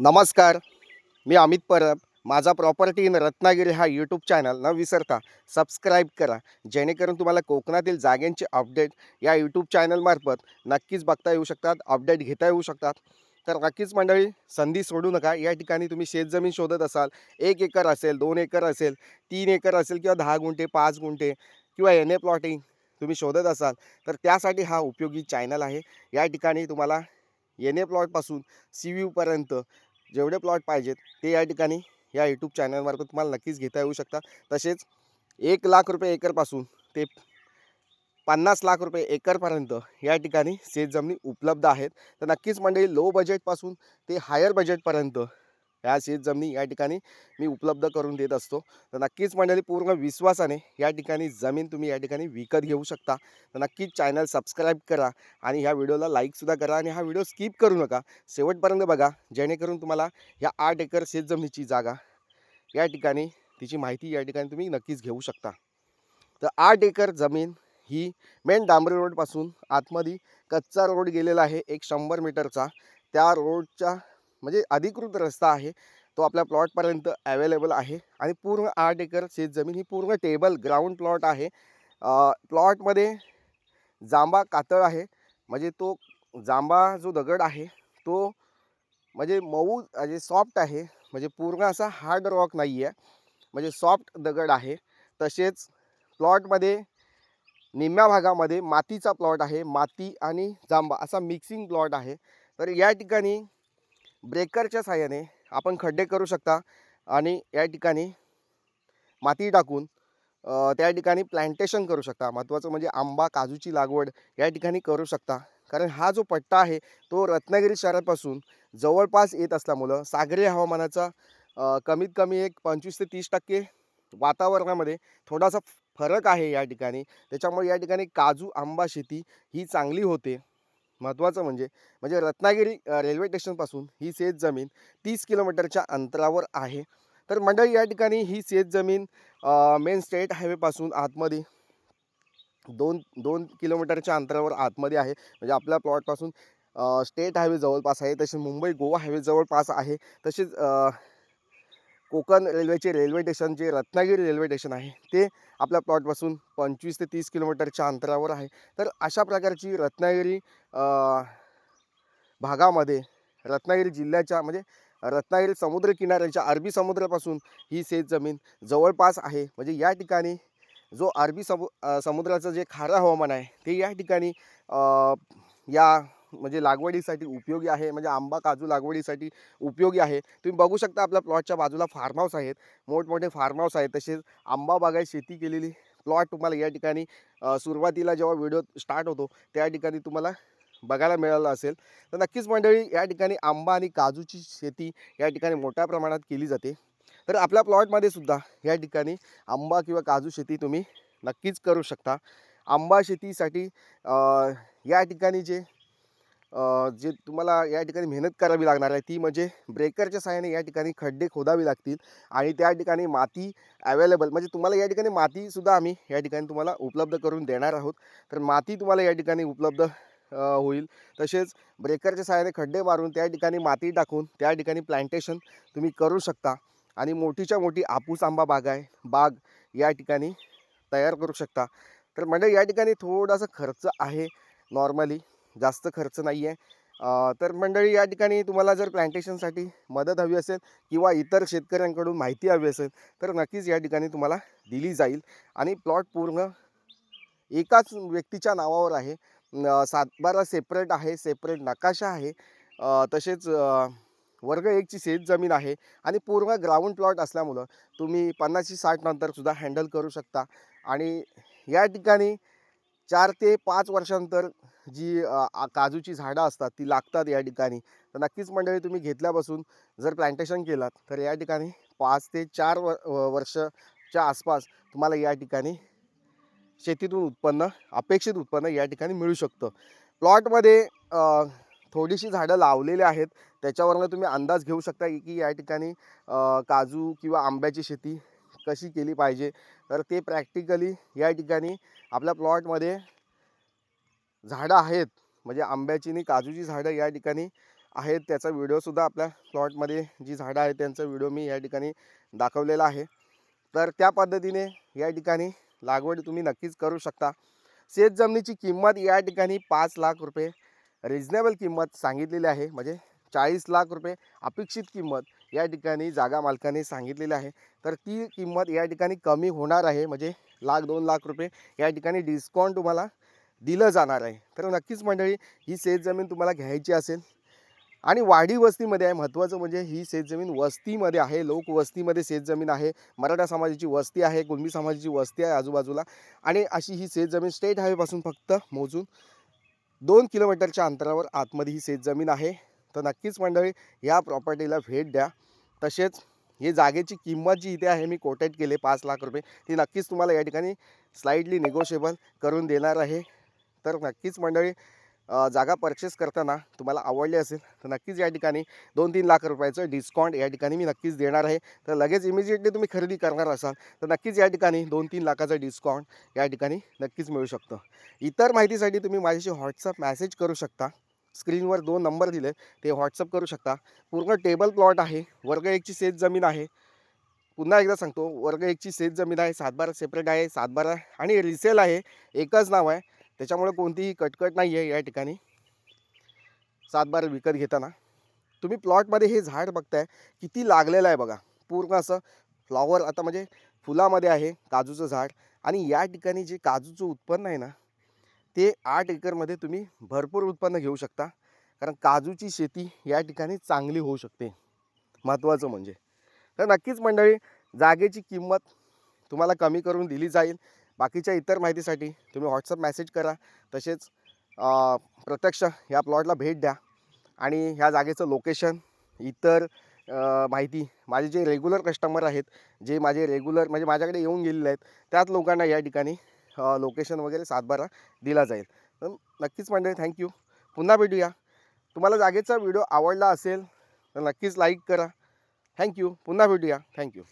नमस्कार मी अमित परब. माझा property in Ratnagiri हा यूट्यूब चॅनल न विसरता सबस्क्राईब करा. जेणेकरून तुम्हाला कोकणातील जाग्यांचे अपडेट या यूट्यूब चॅनलमार्फत नक्कीच बघता येऊ शकतात अपडेट घेता येऊ शकतात. तर नक्कीच मंडळी संधी सोडू नका. या ठिकाणी तुम्ही शेतजमीन शोधत असाल एक एकर असेल दोन एकर असेल तीन एकर असेल किंवा दहा गुंठे पाच गुंठे किंवा एन ए प्लॉटिंग तुम्ही शोधत असाल तर त्यासाठी हा उपयोगी चॅनल आहे. या ठिकाणी तुम्हाला एन ए प्लॉटपासून सी व्ह्यूपर्यंत जेवढे प्लॉट पाहिजेत ते या ठिकाणी या यूट्यूब चॅनलमार्फत तुम्हाला नक्कीच घेता येऊ शकतात. तसेच एक लाख रुपये एकरपासून ते पन्नास लाख रुपये एकरपर्यंत या ठिकाणी शेतजमिनी उपलब्ध आहेत. तर नक्कीच मंडळी लो बजेटपासून ते हायर बजेटपर्यंत ह्या शेतजमिनी या ठिकाणी मी उपलब्ध करून देत असतो. तर नक्कीच मंडळी पूर्ण विश्वासाने या ठिकाणी जमीन तुम्ही या ठिकाणी विकत घेऊ शकता. तर नक्कीच चॅनल सबस्क्राईब करा आणि ह्या व्हिडिओला लाईकसुद्धा करा आणि हा व्हिडिओ स्किप करू नका. शेवटपर्यंत बघा जेणेकरून तुम्हाला या आठ एकर शेतजमिनीची जागा या ठिकाणी तिची माहिती या ठिकाणी तुम्ही नक्कीच घेऊ शकता. तर आठ एकर जमीन ही मेन डांबरी रोडपासून आतमध्ये कच्चा रोड गेलेला आहे एक शंभर मीटरचा. त्या रोडच्या म्हणजे अधिकृत रस्ता आहे. तो आपल्या प्लॉटपर्यंत अवेलेबल आहे आणि पूर्ण आठ एकर शेतजमीन ही पूर्ण टेबल ग्राउंड प्लॉट आहे. प्लॉटमध्ये जांबा कातळ आहे. म्हणजे तो जांबा जो दगड आहे तो म्हणजे मऊ म्हणजे सॉफ्ट आहे. म्हणजे पूर्ण असा हार्ड रॉक नाही आहे म्हणजे सॉफ्ट दगड आहे. तसेच प्लॉटमध्ये निम्म्या भागामध्ये मातीचा प्लॉट आहे. माती आणि जांबा असा मिक्सिंग प्लॉट आहे. तर या ठिकाणी ब्रेकरच्या साहाय्याने आपण खड्डे करू शकता आणि या ठिकाणी माती टाकून त्या ठिकाणी प्लांटेशन करू शकता. महत्त्वाचं म्हणजे आंबा काजूची लागवड या ठिकाणी करू शकता. कारण हा जो पट्टा आहे तो रत्नागिरी शहरापासून जवळपास येत असल्यामुळं सागरी हवामानाचा कमीत कमी एक पंचवीस ते तीस टक्के वातावरणामध्ये थोडासा फरक आहे या ठिकाणी. त्याच्यामुळे या ठिकाणी काजू आंबा शेती ही चांगली होते. महत्त्वाचं म्हणजे म्हणजे रत्नागिरी रेल्वे स्टेशनपासून ही शेतजमीन तीस किलोमीटरच्या अंतरावर आहे. तर मंडळी या ठिकाणी ही शेतजमीन मेन स्टेट हायवेपासून आतमध्ये दोन दोन किलोमीटरच्या अंतरावर आतमध्ये आहे. म्हणजे आपल्या प्लॉटपासून स्टेट हायवे जवळपास आहे. तसेच मुंबई गोवा हायवे जवळपास आहे. तसेच कोकण रेल्वेचे रेल्वे स्टेशन जे रत्नागिरी रेल्वे स्टेशन आहे ते आपल्या प्लॉटपासून पंचवीस ते तीस किलोमीटरच्या अंतरावर आहे. तर अशा प्रकारची रत्नागिरी भागामध्ये रत्नागिरी जिल्ह्याच्या म्हणजे रत्नागिरी समुद्रकिनाऱ्याच्या अरबी समुद्रापासून ही शेतजमीन जवळपास आहे. म्हणजे या ठिकाणी जो अरबी समु समुद्राचं जे खारं हवामान आहे ते या ठिकाणी या म्हणजे लागवडीसाठी उपयोगी आहे म्हणजे आंबा काजू लागवडीसाठी उपयोगी आहे. तुम्ही बघू शकता आपल्या प्लॉटच्या बाजूला फार्म हाऊस आहेत मोठमोठे फार्म हाऊस आहेत तसेच आंबा बागायत शेती केलेली प्लॉट तुम्हाला या ठिकाणी सुरुवातीला जेव्हा व्हिडिओ स्टार्ट होतो त्या ठिकाणी तुम्हाला बघायला मिळालं असेल. तर नक्कीच मंडळी या ठिकाणी आंबा आणि काजूची शेती या ठिकाणी मोठ्या प्रमाणात केली जाते. तर आपल्या प्लॉटमध्ये सुद्धा या ठिकाणी आंबा किंवा काजू शेती तुम्ही नक्कीच करू शकता. आंबा शेतीसाठी या ठिकाणी जे जे तुम्हाला या ठिकाणी मेहनत करावी लागणार आहे ती म्हणजे ब्रेकरच्या साहाय्याने या ठिकाणी खड्डे खोदावे लागतील आणि त्या ठिकाणी माती अवेलेबल म्हणजे तुम्हाला या ठिकाणी मातीसुद्धा आम्ही या ठिकाणी तुम्हाला उपलब्ध करून देणार आहोत. तर माती तुम्हाला या ठिकाणी उपलब्ध होईल. तसेच ब्रेकरच्या सहाय्याने खड्डे मारून त्या ठिकाणी माती टाकून त्या ठिकाणी प्लांटेशन तुम्ही करू शकता आणि मोठीच्या मोठी आपूस आंबा बाग आहे बाग या ठिकाणी तयार करू शकता. तर म्हणजे या ठिकाणी थोडासा खर्च आहे नॉर्मली. जास्त खर्च नाही आहे. तर मंडळी या ठिकाणी तुम्हाला जर प्लांटेशनसाठी मदत हवी असेल किंवा इतर शेतकऱ्यांकडून माहिती हवी असेल तर नक्कीच या ठिकाणी तुम्हाला दिली जाईल. आणि प्लॉट पूर्ण एकाच व्यक्तीच्या नावावर आहे. सातबारा सेपरेट आहे सेपरेट नकाशा आहे. तसेच वर्ग एकची शेत जमीन आहे आणि पूर्ण ग्राउंड प्लॉट असल्यामुळं तुम्ही पन्नासशे साठ नंतरसुद्धा हँडल करू शकता. आणि या ठिकाणी चार ते पाच वर्षांतर जी काजूची झाडं असतात ती लागतात या ठिकाणी. तर नक्कीच मंडळी तुम्ही घेतल्यापासून जर प्लांटेशन केलात तर या ठिकाणी पाच ते चार व वर्षाच्या आसपास तुम्हाला या ठिकाणी शेतीतून उत्पन्न अपेक्षित उत्पन्न या ठिकाणी मिळू शकतं. प्लॉटमध्ये थोडीशी झाडं लावलेली आहेत. त्याच्यावरनं तुम्ही अंदाज घेऊ शकता की या ठिकाणी काजू किंवा आंब्याची शेती कशी केली पाहिजे. तर ते प्रॅक्टिकली या ठिकाणी आपल्या प्लॉटमध्ये झाडं आहेत. म्हणजे आंब्याची आणि काजूची झाडं या ठिकाणी आहेत. त्याचा व्हिडिओसुद्धा आपल्या प्लॉटमध्ये जी झाडं आहेत त्यांचा व्हिडिओ मी या ठिकाणी दाखवलेला आहे. तर त्या पद्धतीने या ठिकाणी लागवड तुम्ही नक्कीच करू शकता. शेत जमिनीची किंमत या ठिकाणी पाच लाख रुपये रिजनेबल किंमत सांगितलेली आहे. म्हणजे चाळीस लाख रुपये अपेक्षित किंमत या ठिकाणी जागा मालकाने सांगितलेली आहे. तर ती किंमत या ठिकाणी कमी होणार आहे. म्हणजे लाख दोन लाख रुपये या ठिकाणी डिस्काउंट तुम्हाला दिलं जाणार आहे. तर नक्कीच मंडळी ही शेतजमीन तुम्हाला घ्यायची असेल आणि वाडी वस्तीमध्ये आहे. महत्त्वाचं म्हणजे ही शेतजमीन वस्तीमध्ये आहे. लोकवस्तीमध्ये शेतजमीन आहे. मराठा समाजाची वस्ती आहे. कुणबी समाजाची वस्ती आहे आजूबाजूला. आणि अशी ही शेतजमीन स्टेट हायवेपासून फक्त मोजून दोन किलोमीटरच्या अंतरावर आतमध्ये ही शेतजमीन आहे. तर नक्कीच मंडळी या प्रॉपर्टीला भेट द्या. तसेच ही जागेची किंमत जी इथे आहे मी कोटेट केले पाच लाख रुपये. ती नक्कीच तुम्हाला या ठिकाणी स्लाईडली निगोशिएबल करून देणार आहे. तर नक्कीच मंडळी जागा परचेस करताना तुम्हाला आवडली असेल तर नक्कीच या ठिकाणी दोन तीन लाख रुपयाचं डिस्काउंट या ठिकाणी मी नक्कीच देणार आहे. तर लगेच इमिजिएटली तुम्ही खरेदी करणार असाल तर नक्कीच या ठिकाणी दोन तीन लाखाचं डिस्काउंट या ठिकाणी नक्कीच मिळू शकतं. इतर माहितीसाठी तुम्ही माझ्याशी व्हॉट्सअप मॅसेज करू शकता. स्क्रीनवर दोन नंबर दिले ते व्हॉट्सअप करू शकता. पूर्ण टेबल प्लॉट आहे. वर्ग एकची शेत जमीन आहे. पुन्हा एकदा सांगतो. वर्ग एकची शेत जमीन आहे. सातबारा सेपरेट आहे. सातबारा आणि रिसेल आहे. एकच नाव आहे. त्याच्यामुळे कोणतीही कटकट नाही आहे या ठिकाणी. सातबारा विकत घेताना. तुम्ही प्लॉटमध्ये हे झाड बघताय. किती लागलेलं आहे बघा. पूर्ण असं फ्लॉवर आता म्हणजे फुलामध्ये आहे. काजूचं झाड. आणि या ठिकाणी जे काजूचं उत्पन्न आहे ना ते आठ एकरमध्ये तुम्ही भरपूर उत्पन्न घेऊ शकता. कारण काजूची शेती या ठिकाणी चांगली होऊ शकते. महत्त्वाचं म्हणजे. तर नक्कीच मंडळी जागेची किंमत तुम्हाला कमी करून दिली जाईल. बाकीच्या इतर माहितीसाठी तुम्ही व्हॉट्सअप मेसेज करा. तसेच प्रत्यक्ष या प्लॉटला भेट द्या. आणि ह्या जागेचं लोकेशन इतर माहिती माझे जे रेग्युलर कस्टमर आहेत जे माझे रेग्युलर म्हणजे माझ्याकडे येऊन गेलेले आहेत त्याच लोकांना या ठिकाणी लोकेशन वगैरे सातबारा दिला जाईल. तर नक्कीच मंडळी थँक्यू पुन्हा भेटूया. तुम्हाला जागेचा व्हिडिओ आवडला असेल तर नक्कीच लाईक करा. थँक्यू पुन्हा भेटूया. थँक्यू